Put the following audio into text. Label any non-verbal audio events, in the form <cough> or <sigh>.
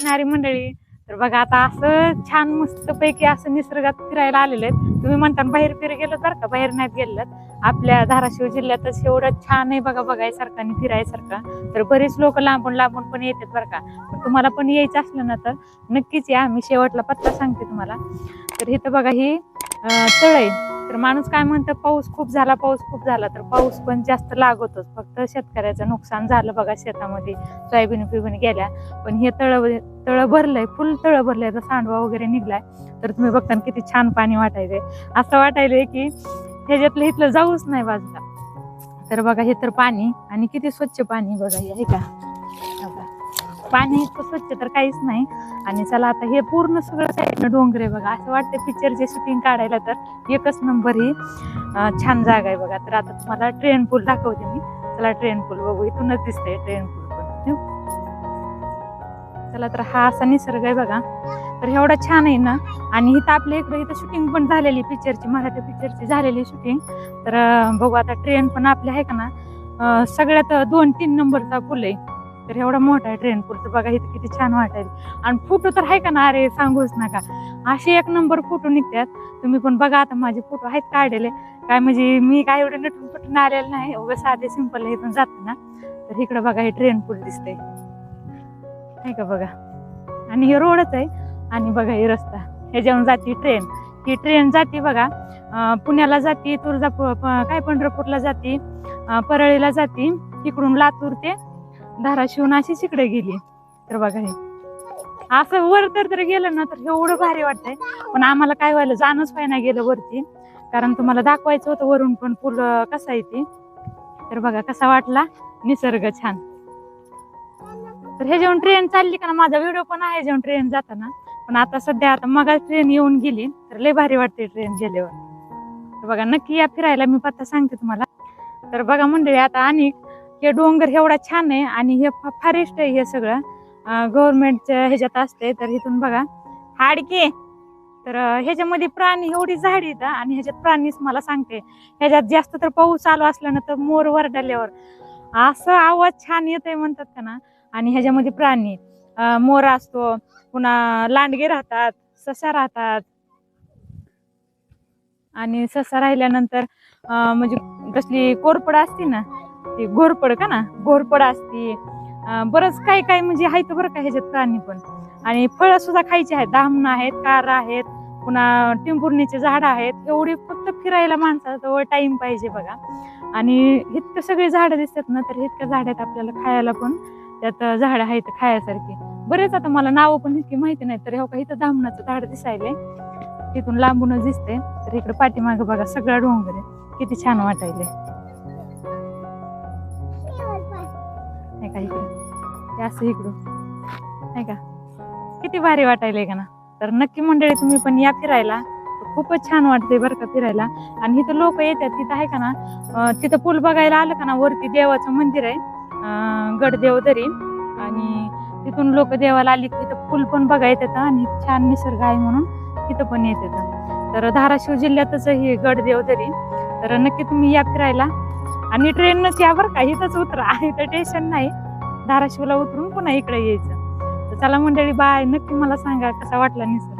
असणारी मंडळी. तर बघा आता असं छान मस्त पैकी असं निसर्गात फिरायला आलेले आहेत. तुम्ही म्हणता बाहेर फिर गेलो बरं का? बाहेर नाहीत गेलं आपल्या धाराशिव जिल्ह्यातच एवढं छान आहे बघा बघायसारखं आणि फिरायसारखं. तर बरेच लोक लांबून लांबून पण येतात बरं का? तुम्हाला पण यायचं असलं ना तर नक्कीच या. मी शेवटला पत्ता सांगते तुम्हाला. तर इथं बघा ही तळ आहे. तर माणूस काय म्हणतं पाऊस खूप झाला पाऊस खूप झाला. तर पाऊस पण जास्त लागतोच. फक्त शेतकऱ्याचं नुकसान झालं बघा शेतामध्ये. सोयाबीन बिबीन गेल्या. पण हे तळ तळ भरलंय फुल तळ भरलंय. तर सांडवा वगैरे निघलाय. तर तुम्ही बघताना किती छान पाणी वाटायचंय. असं वाटायलंय की ह्याच्यातलं इथलं जाऊच नाही बाजूला तर बघा हे तर पाणी आणि किती स्वच्छ पाणी बघा हे आहे का? पाणी इतकं स्वच्छ तर काहीच नाही. आणि चला आता हे पूर्ण सगळं साईडनं डोंगर आहे बघा. असं वाटतं पिक्चरचे शूटिंग काढायला तर एकच नंबर ही. छान जागा आहे बघा. तर आता तुम्हाला ट्रेन पूल दाखवते मी. चला ट्रेन पूल बघू. इथूनच दिसतंय ट्रेन पूल पण. चला तर हा असा निसर्ग आहे बघा. तर एवढा छान आहे ना. आणि इथं आपल्या इकडे इथं शूटिंग पण झालेली पिक्चरची मराठी पिक्चरची झालेली शूटिंग तर बघू आता ट्रेन पण आपल्या आहे का ना. सगळ्यात दोन तीन नंबरचा पूल आहे. तर एवढा मोठा आहे ट्रेन पुढचं बघा इथं किती छान वाटेल आणि फोटो तर आहे का ना अरे सांगूच नका. असे एक नंबर फोटो निघतात. तुम्ही पण बघा आता माझे फोटो आहेत काढलेले. काय म्हणजे मी काय एवढे नटून पटून आलेले नाही. उगाच साधे सिंपल इथून जात ना. तर इकडं बघा हे ट्रेन पूल दिसतंय. आहे का बघा? आणि हे रोडच आहे. आणि बघा हे रस्ता. ह्याच्यावरून जाते ट्रेन ही ट्रेन जाते बघा पुण्याला जाते तुळजापूर काय पंढरपूरला जाते परळीला जाते तिकडून लातूर ते धाराशिव अशी तिकडे गेली. तर बघा हे. असं वर तर तर गेलं ना तर एवढं भारी वाटतंय. पण आम्हाला काय व्हायला जाणंच पाहिजे गेलं वरती. कारण तुम्हाला दाखवायचं होतं वरून पण पूल कसा येते तर बघा कसा वाटला. निसर्ग छान. तर हे जेवण ट्रेन चालली का ना माझा व्हिडिओ पण आहे जेवण ट्रेन जाताना. पण आता सध्या आता मग ट्रेन येऊन गेली. तर लय भारी वाटते ट्रेन गेल्यावर. तर बघा नक्की या फिरायला मी पत्ता सांगते तुम्हाला. तर बघा मंडळी आता आणि हे डोंगर एवढा छान आहे आणि हे फॉरेस्ट आहे हे सगळं. गव्हर्नमेंटच्या ह्याच्यात असते तर इथून बघा. हाडके तर ह्याच्यामध्ये प्राणी एवढी झाड येत आणि ह्याच्यात प्राणीच मला सांगते. ह्याच्यात जास्त तर पाऊस चालू असला ना तर मोर वरडल्यावर. असं आवाज छान येतोय म्हणतात का ना. आणि ह्याच्यामध्ये प्राणी मोर असतो. पुन्हा लांडगे राहतात. ससा राहतात. आणि ससा राहिल्यानंतर अं, म्हणजे कसली कोरपड असते ना ती घोरपड का ना? घोरपड असते. बरंच काय काय म्हणजे आहेत बरं का ह्याच्यात प्राणी पण. आणि फळं सुद्धा खायची आहेत. दामणं आहेत कार आहेत पुन्हा टिंबुर्णीचे झाड आहेत. एवढी फक्त फिरायला माणसाजवळ टाइम पाहिजे बघा. आणि इतकं सगळी झाडं दिसतात ना तर इतक्या झाडात आपल्याला खायला पण. त्यात झाडं आहेत खायासारखी. बरेच आता मला नावं पण इतकी माहिती नाही तर हो का इथं दामणाचं झाड दिसायले तिथून लांबूनच दिसते तर इकडे पाठीमागं बघा सगळा डोंगर आहे. किती छान वाटायले नाही का इकडं? ते असं इकडं नाही का? किती भारी वाटायलंय का ना? तर नक्की मंडळी तुम्ही पण या फिरायला. खूपच छान वाटते बरं का फिरायला. आणि इथं लोक येतात तिथं आहे का ना? तिथं पूल बघायला आलं का ना? वरती देवाचं मंदिर आहे. गडदेव दरी. आणि तिथून लोक देवाला आली की तिथं पूल पण बघायला येतात आणि छान निसर्ग आहे म्हणून तिथं पण येतात. तर धाराशिव जिल्ह्यातच ही गडदेव दरी. तर नक्की तुम्ही या फिरायला. आणि ट्रेनच या बरं का इथंच उतरा. <laughs> इथं टेन्शन नाही. धाराशिवला उतरून पुन्हा इकडे यायचं. तर चला मंडळी बाय नक्की मला सांगा कसा वाटला निसर्ग?